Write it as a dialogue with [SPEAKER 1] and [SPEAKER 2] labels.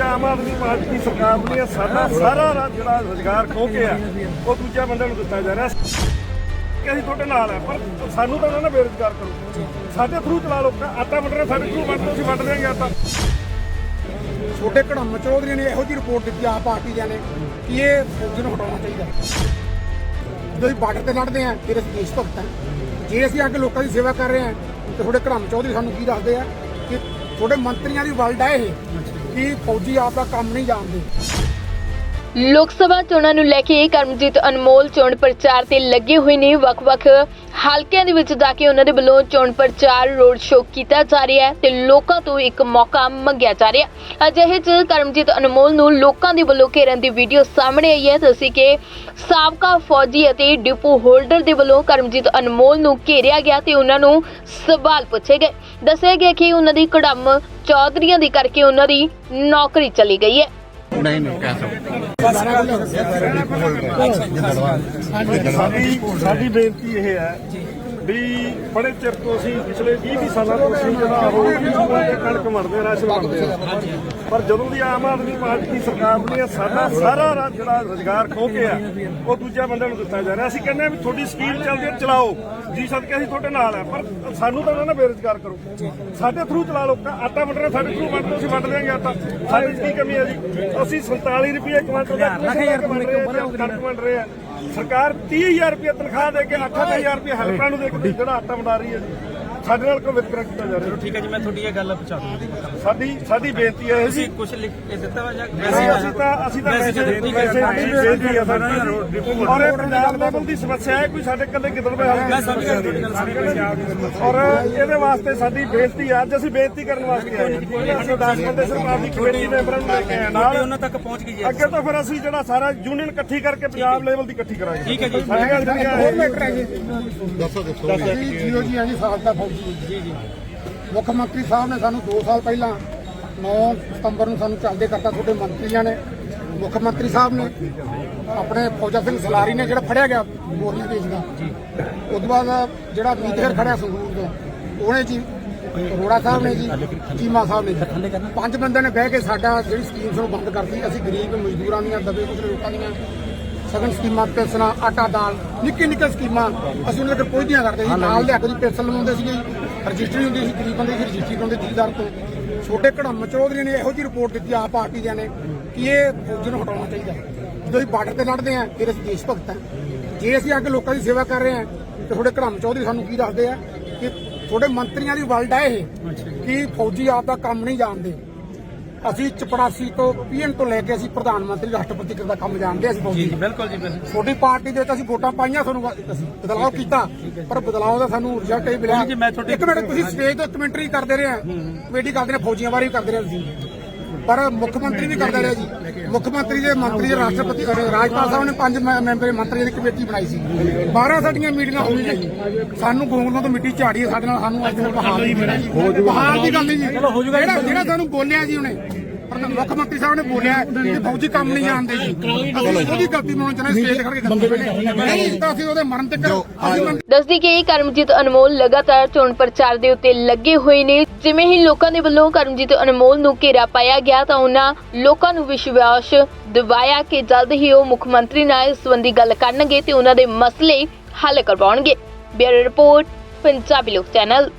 [SPEAKER 1] Aam Aadmi party ਦੀ ਸਰਕਾਰ ਬਣੀ ਸਾਡਾ ਸਾਰਾ ਰਾ- ਜਿਹੜਾ ਰੋਜ਼ਗਾਰ ਖੋ ਕੇ ਆ, ਉਹ ਦੂਜਾ ਬੰਦੇ ਨੂੰ ਦਿੱਤਾ ਜਾ ਰਿਹਾ। ਕਿ ਅਸੀਂ ਤੁਹਾਡੇ ਨਾਲ ਆ, ਪਰ ਸਾਨੂੰ ਤਾਂ ਉਹਨਾਂ ਨੇ ਬੇਰੁਜ਼ਗਾਰ ਕਰੋ। ਸਾਡੇ ਥਰੂ ਚਲਾ ਲੋ ਆਟਾ ਵੰਡ ਰਹੇ, ਸਾਡੇ ਥਰੂ ਵੰਡ ਲਓ ਅਸੀਂ ਵੰਡ ਦਿਆਂਗੇ ਆਟਾ
[SPEAKER 2] ਛੋਟੇ ਕੜਮ ਚੌਧਰੀ ਨੇ ਇਹੋ ਜਿਹੀ ਰਿਪੋਰਟ ਦਿੱਤੀ ਆਪ ਪਾਰਟੀ ਦੇ ਨੇ, ਕਿ ਇਹ ਫੌਜ ਨੂੰ ਹਟਾਉਣਾ ਚਾਹੀਦਾ। ਜਦੋਂ ਅਸੀਂ ਬਾਰਡਰ ਤੇ ਲੜਦੇ ਆ ਫਿਰ ਅਸੀਂ ਦੇਸ਼ ਭਗਤ ਹਾਂ। ਜੇ ਅਸੀਂ ਅੱਗੇ ਲੋਕਾਂ ਦੀ ਸੇਵਾ ਕਰ ਰਹੇ ਹਾਂ, ਤੇ ਤੁਹਾਡੇ ਕੜਮ ਚੌਧਰੀ ਸਾਨੂੰ ਕੀ ਦੱਸਦੇ ਆ? ਕਿ ਤੁਹਾਡੇ ਮੰਤਰੀਆਂ ਦੀ ਵਲਡ ਹੈ ਇਹ। ਕਿ ਫੌਜੀ ਆਪ ਦਾ ਕੰਮ ਨਹੀਂ ਜਾਣਦੇ।
[SPEAKER 3] ਲੋਕ ਸਭਾ ਚੋਣਾਂ ਨੂੰ ਲੈ ਕੇ ਕਰਮਜੀਤ ਅਨਮੋਲ ਚੋਣ ਪ੍ਰਚਾਰ ਤੇ ਲੱਗੇ ਹੋਏ ਨੇ। ਵੱਖ-ਵੱਖ ਹਲਕਿਆਂ ਦੇ ਵਿੱਚ ਜਾ ਕੇ ਉਹਨਾਂ ਦੇ ਵੱਲੋਂ ਚੋਣ ਪ੍ਰਚਾਰ ਰੋਡ ਸ਼ੋਅ ਕੀਤਾ ਜਾ ਰਿਹਾ ਹੈ ਤੇ ਲੋਕਾਂ ਤੋਂ ਇੱਕ ਮੌਕਾ ਮੰਗਿਆ ਜਾ ਰਿਹਾ ਹੈ। ਅਜਿਹੇ 'ਚ ਕਰਮਜੀਤ ਅਨਮੋਲ ਨੂੰ ਲੋਕਾਂ ਦੇ ਵੱਲੋਂ ਘੇਰਨ ਦੀ ਵੀਡੀਓ ਸਾਹਮਣੇ ਆਈ ਹੈ। ਦੱਸੀ ਕਿ ਸਾਬਕਾ ਫੌਜੀ ਅਤੇ ਡਿਪੂ ਹੋਲਡਰ ਦੇ ਵੱਲੋਂ ਕਰਮਜੀਤ ਅਨਮੋਲ ਨੂੰ ਘੇਰਿਆ ਗਿਆ ਤੇ ਉਹਨਾਂ ਨੂੰ ਸਵਾਲ ਪੁੱਛੇ ਗਏ। ਦੱਸਿਆ ਗਿਆ ਕਿ ਉਹਨਾਂ ਦੀ ਕੜਮ ਚੌਧਰੀਆਂ ਦੇ ਕਰਕੇ ਉਹਨਾਂ ਦੀ ਨੌਕਰੀ ਚਲੀ ਗਈ ਹੈ।
[SPEAKER 4] ਨਹੀਂ ਨਹੀਂ ਕਹਿ ਸਕਦੇ।
[SPEAKER 1] ਸਾਡੀ ਸਾਡੀ ਬੇਨਤੀ ਇਹ ਹੈ ਵੀ ਬੜੇ ਚਿਰ ਤੋਂ ਅਸੀਂ ਪਿਛਲੇ 20 20 ਸਾਲਾਂ ਤੋਂ ਅਸੀਂ ਜਿਹੜਾ ਉਹ ਕਣਕ ਮਰਦੇ ਰਾਸ਼ਨ ਵੰਡਦੇ ਆ। ਪਰ ਜਦੋਂ ਦੀ ਆਮ ਆਦਮੀ ਪਾਰਟੀ ਦੀ ਸਰਕਾਰ ਬਣੀ ਆ ਸਾਡਾ ਸਾਰਾ ਜਿਹੜਾ ਰੋਜ਼ਗਾਰ ਖੋ ਕੇ ਆ ਉਹ ਦੂਜਾ ਬੰਦੇ ਨੂੰ ਦਿੱਤਾ ਜਾ ਰਿਹਾ। ਅਸੀਂ ਕਹਿੰਦੇ ਆ ਵੀ ਤੁਹਾਡੀ ਸਕੀਮ ਚੱਲਦੀ ਹੈ ਚਲਾਓ। ਜੀ ਸਦਕੇ ਅਸੀਂ ਤੁਹਾਡੇ ਨਾਲ ਆ ਪਰ ਸਾਨੂੰ ਤਾਂ ਨੇ ਬੇਰੁਜ਼ਗਾਰ ਕਰੋ। ਸਾਡੇ ਥਰੂ ਚਲਾ ਲੋ ਆਟਾ ਵੰਡ ਰਹੇ ਸਾਡੇ ਥਰੂ ਵੰਡ ਲਓ ਅਸੀਂ ਵੰਡ ਦਿਆਂਗੇ ਆਟਾ। ਸਾਡੇ ਕੀ ਕਮੀ ਹੈ ਜੀ? ਅਸੀਂ 47 ਰੁਪਏ ਕੁਇੰਟਲ ਦਾ ਕਣਕ ਵੰਡ ਰਹੇ ਆ। ਸਰਕਾਰ 30000 ਰੁਪਏ ਤਨਖਾਹ ਦੇ ਕੇ 8000 ਰੁਪਏ ਹੈਲਪਰਾਂ ਨੂੰ ਦੇ ਕੇ ਜਿਹੜਾ ਆਟਾ ਵੰਡਾ ਰਹੀ ਹੈ ਜੀ। ਸਾਡੇ ਨਾਲ ਕੋਈ ਵਿਤਕਰਾ ਕੀਤਾ ਜਾ ਰਿਹਾ?
[SPEAKER 5] ਠੀਕ ਹੈ ਜੀ ਮੈਂ ਤੁਹਾਡੀ ਇਹ ਗੱਲ ਪਹੁੰਚਾ ਦੂੰਗਾ
[SPEAKER 1] ਸਾਡੀ ਸਾਡੀ ਬੇਨਤੀ ਹੈ ਜੀ।
[SPEAKER 5] ਤੁਸੀਂ ਕੁਝ ਲਿਖ ਕੇ ਦਿੱਤਾ ਵਾ ਜਾਂ
[SPEAKER 1] ਅਸੀਂ ਅਸੀਂ ਤਾਂ ਅਸੀਂ ਤਾਂ
[SPEAKER 5] ਵੈਸੇ
[SPEAKER 1] ਵੈਸੇ
[SPEAKER 5] ਤਾਂ
[SPEAKER 1] ਵੈਸੇ ਹੀ ਬੇਨਤੀ ਹੈ। ਸਾਡੀ ਔਰ ਇਹ ਪੰਜਾਬ ਲੈਵਲ ਦੀ ਸਮੱਸਿਆ ਹੈ ਕੋਈ ਸਾਡੇ ਕੱਲੇ ਗਿੱਦੜਵੇ ਹੱਲ
[SPEAKER 5] ਮੈਂ ਸਮਝ ਗਿਆ ਤੁਹਾਡੀ ਗੱਲ ਸਮਝ
[SPEAKER 1] ਔਰ ਇਹਦੇ ਵਾਸਤੇ ਸਾਡੀ ਬੇਨਤੀ ਹੈ ਅੱਜ ਅਸੀਂ ਬੇਨਤੀ ਕਰਨ ਵਾਸਤੇ ਆਏ ਹਾਂ। ਅਸੀਂ 10 ਬੰਦੇ ਸਰਕਾਰ ਦੀ ਕਮੇਟੀ ਮੈਂਬਰਾਂ ਨੂੰ ਲੈ ਕੇ ਆਏ ਨਾਲ
[SPEAKER 5] ਉਹਨਾਂ ਤੱਕ ਪਹੁੰਚ ਗਈ ਜੀ
[SPEAKER 1] ਅੱਗੇ ਤੋਂ ਫਿਰ ਅਸੀਂ ਜਿਹੜਾ ਸਾਰਾ ਯੂਨੀਅਨ ਇਕੱਠੀ ਕਰਕੇ ਪੰਜਾਬ ਲੈਵਲ ਦੀ ਇਕੱਠੀ ਕਰਾਂਗੇ।
[SPEAKER 5] ਠੀਕ ਹੈ ਜੀ।
[SPEAKER 2] ਹੋਰ ਮੈਟਰ ਹੈ ਜੀ। ਦੱਸੋ ਦੱਸੋ। ਜੀ ਜੀਓ ਜੀ ਆ ਜੀ ਸਾਲ ਦਾ ਜੀ। ਜੀ ਮੁੱਖ ਮੰਤਰੀ ਸਾਹਿਬ ਨੇ ਸਾਨੂੰ 2 ਸਾਲ ਪਹਿਲਾਂ 9 ਸਤੰਬਰ ਨੂੰ ਸਾਨੂੰ ਚੱਲਦੇ ਕਰਤਾ, ਤੁਹਾਡੇ ਮੰਤਰੀਆਂ ਨੇ, ਮੁੱਖ ਮੰਤਰੀ ਸਾਹਿਬ ਨੇ, ਆਪਣੇ ਫੌਜਾ ਸਿੰਘ ਸਲਾਰੀ ਨੇ ਜਿਹੜਾ ਫੜਿਆ ਗਿਆ ਮੋਰਚਾ ਦੇਸ਼ ਦਾ। ਉਸ ਤੋਂ ਬਾਅਦ ਜਿਹੜਾ ਮੀਤਹਰ ਖੜਿਆ ਸੰਗਰੂਰ ਦਾ ਉਹਨੇ ਜੀ, ਅਰੋੜਾ ਸਾਹਿਬ ਨੇ ਜੀ, ਚੀਮਾ ਸਾਹਿਬ ਨੇ ਜੀ। ਪੰਜ ਬੰਦਿਆਂ ਨੇ ਬਹਿ ਕੇ ਸਾਡਾ ਜਿਹੜੀ ਸਕੀਮ ਨੂੰ ਬੰਦ ਕਰਤੀ। ਅਸੀਂ ਗਰੀਬ ਮਜ਼ਦੂਰਾਂ ਦੀਆਂ ਦਬੇ ਕੁਚਲੇ ਲੋਕਾਂ ਦੀਆਂ ਸਗਨ ਸਕੀਮਾਂ ਪੈਨਸ਼ਨਾਂ ਆਟਾ ਦਾਲ ਨਿੱਕੀ ਨਿੱਕੀ ਸਕੀਮਾਂ। ਅਸੀਂ ਉਹਨਾਂ ਦੇ ਪਹੁੰਚਦੀਆਂ ਕਰਦੇ ਸੀ ਨਾਲ ਲਿਆ ਕੇ ਦੀ ਪੈਨਸ਼ਨ ਲਵਾਉਂਦੇ ਸੀਗੇ ਰਜਿਸਟਰੀ ਹੁੰਦੀ ਸੀ ਗਰੀਬ ਦੀ ਰਜਿਸਟਰੀ ਕਰਾਉਂਦੇ ਜ਼ਿਲ੍ਹੇਦਾਰ ਤੋਂ। ਛੋਟੇ ਕੜਮ ਚੌਧਰੀ ਨੇ ਇਹੋ ਜਿਹੀ ਰਿਪੋਰਟ ਦਿੱਤੀ ਆਪ ਪਾਰਟੀ ਦੇ ਨੇ ਕਿ ਇਹ ਫੌਜ ਨੂੰ ਹਟਾਉਣਾ ਚਾਹੀਦਾ ਜਦੋਂ ਅਸੀਂ ਬਾਰਡਰ ਤੇ ਲੜਦੇ ਆ ਫਿਰ ਅਸੀਂ ਦੇਸ਼ ਭਗਤ ਹਾਂ। ਜੇ ਅਸੀਂ ਅੱਗੇ ਲੋਕਾਂ ਦੀ ਸੇਵਾ ਕਰ ਰਹੇ ਹਾਂ ਤੇ ਥੋੜੇ ਕੜਮ ਚੌਧਰੀ ਸਾਨੂੰ ਕੀ ਦੱਸਦੇ ਆ? ਕਿ ਥੋੜੇ ਮੰਤਰੀਆਂ ਦੀ ਵਲਡ ਹੈ ਇਹ ਕਿ ਫੌਜੀ ਆਪ ਦਾ ਕੰਮ ਨਹੀਂ ਜਾਣਦੇ। ਅਸੀਂ ਚਪੜਾਸੀ ਤੋਂ ਪੀਐਮ ਤੋਂ ਲੈ ਕੇ ਅਸੀਂ ਪ੍ਰਧਾਨ ਮੰਤਰੀ ਰਾਸ਼ਟਰਪਤੀ ਤੱਕ ਦਾ ਕੰਮ ਜਾਣਦੇ ਅਸੀਂ ਫੌਜੀ
[SPEAKER 5] ਜੀ ਬਿਲਕੁਲ ਜੀ ਬਿਲਕੁਲ।
[SPEAKER 2] ਛੋਟੀ ਪਾਰਟੀ ਦੇ ਵਿੱਚ ਅਸੀਂ ਵੋਟਾਂ ਪਾਈਆਂ ਤੁਹਾਨੂੰ ਅਸੀਂ ਬਦਲਾਅ ਕੀਤਾ ਪਰ ਬਦਲਾਅ ਦਾ ਸਾਨੂੰ ਰਿਜ਼ਲਟ ਹੀ ਮਿਲਿਆ।
[SPEAKER 5] ਜੀ, ਮੈਂ ਤੁਹਾਡੀ-
[SPEAKER 2] ਇੱਕ ਮਿੰਟ ਤੁਸੀਂ ਸਟੇਜ ਤੋਂ ਕਮੈਂਟਰੀ ਕਰਦੇ ਰਹੇ ਆ। ਕਮੇਟੀ ਕਰਦੇ ਨੇ ਫੌਜੀਆਂ ਬਾਰੇ ਵੀ ਕਰਦੇ ਰਹੇ ਤੁਸੀਂ। ਪਰ ਮੁੱਖ ਮੰਤਰੀ ਵੀ ਕਰਦਾ ਰਿਹਾ ਜੀ। ਮੁੱਖ ਮੰਤਰੀ ਦੇ ਮੰਤਰੀ ਰਾਸ਼ਟਰਪਤੀ ਰਾਜਪਾਲ ਸਾਹਿਬ ਨੇ ਪੰਜ ਮੈਂਬਰੀ ਮੰਤਰੀਆਂ ਦੀ ਕਮੇਟੀ ਬਣਾਈ ਸੀ। 12 ਸਾਡੀਆਂ ਮੀਟਿੰਗਾਂ ਹੋਈਆਂ ਜੀ। ਸਾਨੂੰ ਗੋਂਗਲੋਂ ਤੋਂ ਮਿੱਟੀ ਝਾੜੀ ਸਾਡੇ ਨਾਲ ਸਾਨੂੰ ਅੱਜ ਜੀ। ਬਹਾਲ ਦੀ ਗੱਲ ਨਹੀਂ। ਜੀ। ਜਿਹੜਾ ਜਿਹੜਾ ਸਾਨੂੰ ਬੋਲਿਆ ਜੀ ਉਹਨੇ ਮੁੱਖ ਮੰਤਰੀ ਸਾਹਿਬ ਨੇ ਬੋਲਿਆ ਕਿ ਫੌਜੀ ਕੰਮ ਨਹੀਂ ਜਾਣਦੇ ਜੀ। ਉਹਦੀ ਗਲਤੀ ਮੰਨਣ ਚਾਹੁੰਦੇ ਸਟੇਜ ਖੜ ਕੇ ਨਹੀਂ ਤਾਂ ਅਸੀਂ ਉਹਦੇ ਮਰਨ ਤੱਕ
[SPEAKER 3] ਦੱਸਦੀ ਕਿ ਕਰਮਜੀਤ ਅਨਮੋਲ ਲਗਾਤਾਰ ਚੋਣ ਪ੍ਰਚਾਰ ਦੇ ਉੱਤੇ ਲੱਗੇ ਹੋਏ ਨੇ। ਜਿਵੇਂ ਹੀ ਲੋਕਾਂ ਦੇ ਵੱਲੋਂ ਕਰਮਜੀਤ ਅਨਮੋਲ ਨੂੰ ਘੇਰਾ ਪਾਇਆ ਗਿਆ ਤਾਂ ਉਹਨਾਂ ਲੋਕਾਂ ਨੂੰ ਵਿਸ਼ਵਾਸ ਦਿਵਾਇਆ ਕਿ ਜਲਦ ਹੀ ਉਹ ਮੁੱਖ ਮੰਤਰੀ ਨਾਲ ਇਸ ਸੰਬੰਧੀ ਗੱਲ ਕਰਨਗੇ ਤੇ ਉਹਨਾਂ ਦੇ ਮਸਲੇ ਹੱਲ ਕਰਵਾਉਣਗੇ। ਬਿਊਰੋ ਰਿਪੋਰਟ, ਪੰਜਾਬੀ ਲੋਕ ਚੈਨਲ।